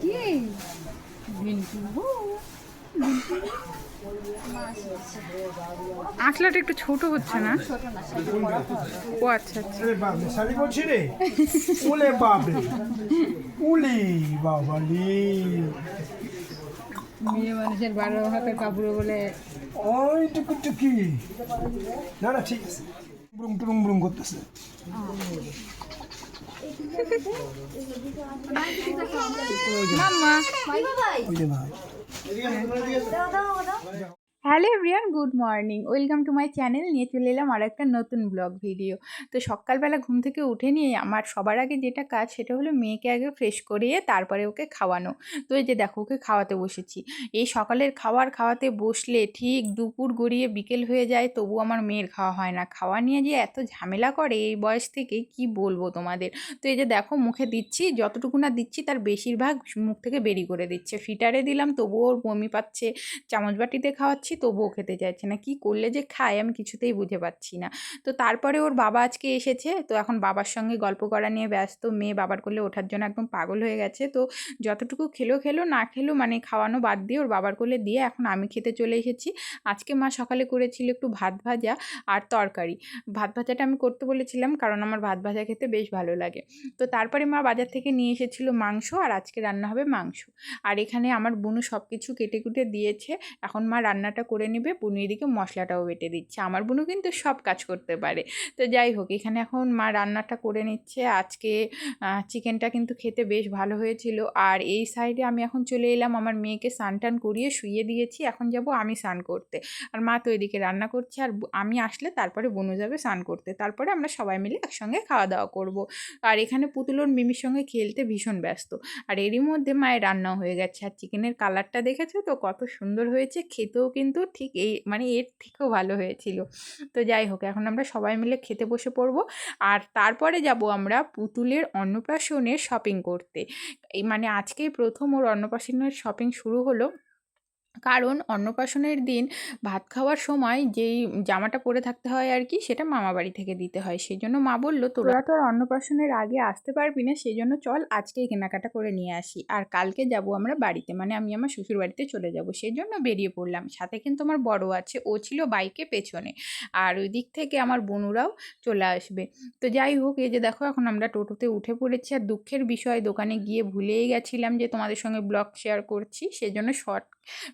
কি আঁচলাটা একটু ছোট হচ্ছে না? ও আচ্ছা আচ্ছা। আরে বাপ রে শালি বলছি রে। ওলে বাপ রে। উলি বাবা লি মেয়ে মানুষের বারো হাতের কাপড় বলে ওই টুকু টুকি না না ঠিক আছে। ব্রুম টুরুম ব্রুম করতেছে। মাম্মা। ওই যে না hello everyone, good morning. Welcome to my channel. নিয়ে চলে এলাম আর একটা নতুন ব্লগ ভিডিও। তো সকালবেলা ঘুম থেকে উঠে নিয়ে আমার সবার আগে যেটা কাজ সেটা হলো মেয়েকে আগে ফ্রেশ করিয়ে তারপরে ওকে খাওয়ানো। তো এই যে দেখো, ওকে খাওয়াতে বসেছি। এই সকালের খাবার খাওয়াতে বসলে ঠিক দুপুর গড়িয়ে বিকেল হয়ে যায়, তবু আমার মেয়ের খাওয়া হয় না। খাওয়া নিয়ে যে এত ঝামেলা করে এই বয়স থেকে কি বলব তোমাদের? তো এই যে দেখো, মুখে দিচ্ছি, যতটুকু না দিচ্ছি তার বেশিরভাগ মুখ থেকে বেরি করে দিচ্ছে। ফিটারে দিলাম, তবুও ওর বমি পাচ্ছে। চামচ বাটিতে খাওয়াচ্ছি তবুও খেতে চাইছে না। কি করলে যে খায় আমি কিছুতেই বুঝে পাচ্ছি না। তো তারপরে ওর বাবা আজকে এসেছে, তো এখন বাবার সঙ্গে গল্প করা নিয়ে ব্যস্ত। মেয়ে বাবার কোলে ওঠার জন্য একদম পাগল হয়ে গেছে। তো যতটুকু খেলো খেলো, না খেলো মানে খাওয়ানো বাদ দিয়ে ওর বাবার কোলে দিয়ে এখন আমি খেতে চলে এসেছি। আজকে মা সকালে করেছিল একটু ভাত ভাজা আর তরকারি। ভাত ভাজাটা আমি করতে বলেছিলাম কারণ আমার ভাত ভাজা খেতে বেশ ভালো লাগে। তো তারপরে মা বাজার থেকে নিয়ে এসেছিল মাংস আর আজকে রান্না হবে মাংস। আর এখানে আমার বুনু সব কিছু কেটে কুটে দিয়েছে। এখন মা রান্নাটা করে নেবে বুনু এদিকে মশলাটাও বেটে দিচ্ছে। আমার বুনু কিন্তু সব কাজ করতে পারে। তো যাই হোক, এখানে এখন মা রান্নাটা করে নিচ্ছে। আজকে চিকেনটা কিন্তু খেতে বেশ ভালো হয়েছিল। আর এই সাইডে আমি এখন চলে এলাম, আমার মেয়েকে স্নান টান করিয়ে শুইয়ে দিয়েছি। এখন যাব আমি স্নান করতে। আর মা তো এদিকে রান্না করছে, আর আমি আসলে তারপরে বনু যাবে স্নান করতে। তারপরে আমরা সবাই মিলে একসঙ্গে খাওয়া দাওয়া করব। আর এখানে পুতুলোর মিমির সঙ্গে খেলতে ভীষণ ব্যস্ত। আর এরই মধ্যে মায়ের রান্নাও হয়ে গেছে। আর চিকেনের কালারটা দেখেছ তো? কত সুন্দর হয়েছে। খেতেও কিন্তু ঠিক এই মানে এর থেকেও ভালো হয়েছিল। তো যাই হোক, এখন আমরা সবাই মিলে খেতে বসে পড়ব। আর তারপরে যাব আমরা পুতুলের অন্নপ্রাশনের শপিং করতে। এই মানে আজকেই প্রথম ওর অন্নপ্রাশনের শপিং শুরু হলো। কারণ অন্নপ্রাশনের দিন ভাত খাওয়ার সময় যেই জামাটা পরে থাকতে হয় আর কি সেটা মামা বাড়ি থেকে দিতে হয়। সেই জন্য মা বলল তোরা তো আর অন্নপ্রাশনের আগে আসতে পারবি না সেই জন্য চল আজকেই কেনাকাটা করে নিয়ে আসি। আর কালকে যাব আমরা বাড়িতে মানে আমি আমার শ্বশুর বাড়িতে চলে যাব। সেই জন্য বেরিয়ে পড়লাম। সাথে কিন্তু আমার বড় আছে ও ছিল বাইকে পেছনে। আর ওই দিক থেকে আমার বোনুরাও চলে আসবে। তো যাই হোক এই যে দেখো এখন আমরা টোটোতে উঠে পড়েছি। আর দুঃখের বিষয় দোকানে গিয়ে ভুলেই গেছিলাম যে তোমাদের সঙ্গে ব্লগ শেয়ার করছি। সেই জন্য শর্ট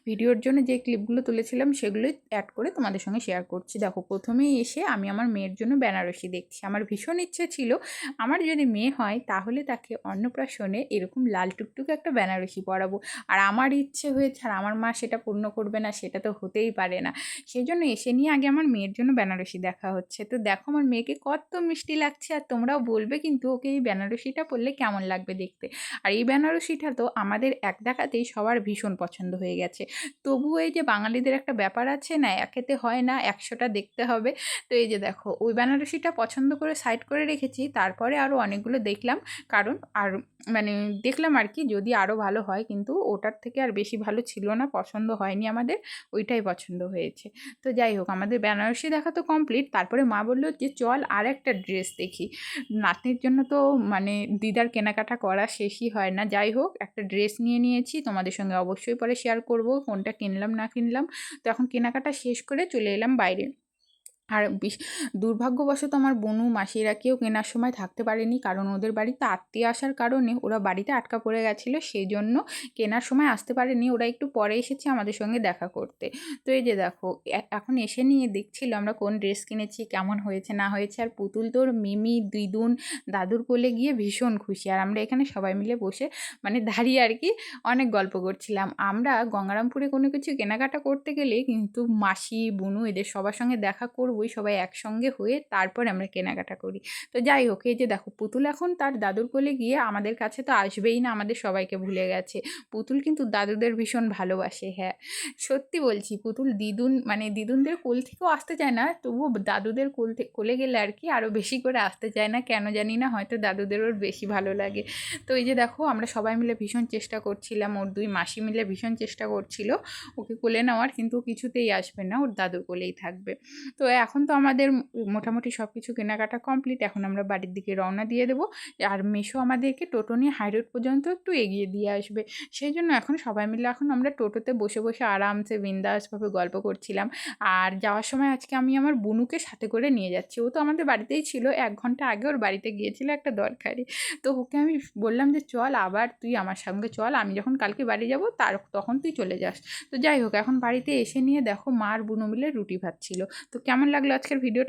ভিডিওর জন্য যে ক্লিপগুলো তুলেছিলাম সেগুলোই অ্যাড করে তোমাদের সঙ্গে শেয়ার করছি। দেখো, প্রথমেই এসে আমি আমার মেয়ের জন্য বেনারসি দেখছি। আমার ভীষণ ইচ্ছে ছিল, আমার যদি মেয়ে হয় তাহলে তাকে অন্নপ্রাশনে এরকম লাল টুকটুকে একটা বেনারসি পরাবো। আর আমার ইচ্ছে হয়েছে আর আমার মা সেটা পূর্ণ করবে না, সেটা তো হতেই পারে না। সেই জন্য এসে নিয়ে আগে আমার মেয়ের জন্য বেনারসি দেখা হচ্ছে। তো দেখো, আমার মেয়েকে কত মিষ্টি লাগছে আর তোমরাও বলবে কিন্তু ওকে এই বেনারসিটা পরলে কেমন লাগবে দেখতে। আর এই বেনারসিটা তো আমাদের এক দেখাতেই সবার ভীষণ পছন্দ হয়ে গেছে। তবুও এই যে বাঙালিদের একটা ব্যাপার আছে না, একেতে হয় না, একশোটা দেখতে হবে। তো এই যে দেখো, ওই বেনারসিটা পছন্দ করে সাইড করে রেখেছি, তারপরে আরও অনেকগুলো দেখলাম। কারণ আর মানে দেখলাম আর কি, যদি আরও ভালো হয়, কিন্তু ওটার থেকে আর বেশি ভালো ছিল না, পছন্দ হয়নি আমাদের, ওইটাই পছন্দ হয়েছে। তো যাই হোক, আমাদের বেনারসি দেখা তো কমপ্লিট তারপরে মা বলল যে, চল আর একটা ড্রেস দেখি। নাতনির জন্য তো মানে দিদার কেনাকাটা করা শেষই হয় না। যাই হোক, একটা ড্রেস নিয়ে নিয়েছি, তোমাদের সঙ্গে অবশ্যই পরে শেয়ার করব কোনটা কিনলাম না কিনলাম। তো এখন কেনাকাটা শেষ করে চলে এলাম বাইরে। আর বিশ, দুর্ভাগ্যবশত আমার বনু মাসিরা কেউ কেনার সময় থাকতে পারেনি কারণ ওদের বাড়িতে আত্মীয় আসার কারণে ওরা বাড়িতে আটকা পড়ে গেছিল সেই জন্য কেনার সময় আসতে পারেনি। ওরা একটু পরে এসেছে আমাদের সঙ্গে দেখা করতে। তো এই যে দেখো এখন এসে নিয়ে দেখছিল আমরা কোন ড্রেস কিনেছি, কেমন হয়েছে, না হয়েছে। আর পুতুল তোর মিমি দিদুন দাদুর কোলে গিয়ে ভীষণ খুশি। আর আমরা এখানে সবাই মিলে বসে মানে দাঁড়িয়ে আর কি অনেক গল্প করছিলাম। আমরা গঙ্গারামপুরে কোনো কিছু কেনাকাটা করতে গেলে কিন্তু মাসি, বুনু এদের সবার সঙ্গে দেখা করবই সবাই একসঙ্গে হয়ে তারপর আমরা কেনাকাটা করি। তো যাই হোক, এই যে দেখো, পুতুল এখন তার দাদুর কোলে গিয়ে আমাদের কাছে তো আসবেই না, আমাদের সবাইকে ভুলে গেছে। পুতুল কিন্তু দাদুদের ভীষণ ভালোবাসে হ্যাঁ। সত্যি বলছি, পুতুল দিদুন মানে দিদুনদের কোল থেকেও আসতে চায় না, তবুও দাদুদের কোল থেকে কোলে গেলে আর কি আরও বেশি করে আসতে চায় না, কেন জানি না, হয়তো দাদুদের ওর বেশি ভালো লাগে। তো এই যে দেখো, আমরা সবাই মিলে ভীষণ চেষ্টা করছিলাম, ওর দুই মাসি মিলে ভীষণ চেষ্টা করছিল, ওকে কোলে নেওয়ার, কিন্তু কিছুতেই আসবে না, ওর দাদুর কোলেই থাকবে। তো এখন তো আমাদের মোটামুটি সব কিছু কেনাকাটা কমপ্লিট এখন আমরা বাড়ির দিকে রওনা দিয়ে দেবো। আর মেশো আমাদেরকে টোটো নিয়ে হাই রোড পর্যন্ত একটু এগিয়ে দিয়ে আসবে। সেই জন্য এখন সবাই মিলে এখন আমরা টোটোতে বসে বসে আরামসে বিন্দাসভাবে গল্প করছিলাম। আর যাওয়ার সময় আজকে আমি আমার বুনুকে সাথে করে নিয়ে যাচ্ছি। ও তো আমাদের বাড়িতেই ছিল, এক ঘণ্টা আগে ওর বাড়িতে গিয়েছিল একটা দরকারি। তো ওকে আমি বললাম যে, চল আবার তুই আমার সঙ্গে চল, আমি যখন কালকে বাড়ি যাব, তার তখন তুই চলে যাস। তো যাই হোক, এখন বাড়িতে এসে নিয়ে দেখো মার বুনো মিলে রুটি ভাত ছিল। তো কেমন লাগল আজকের ভিডিও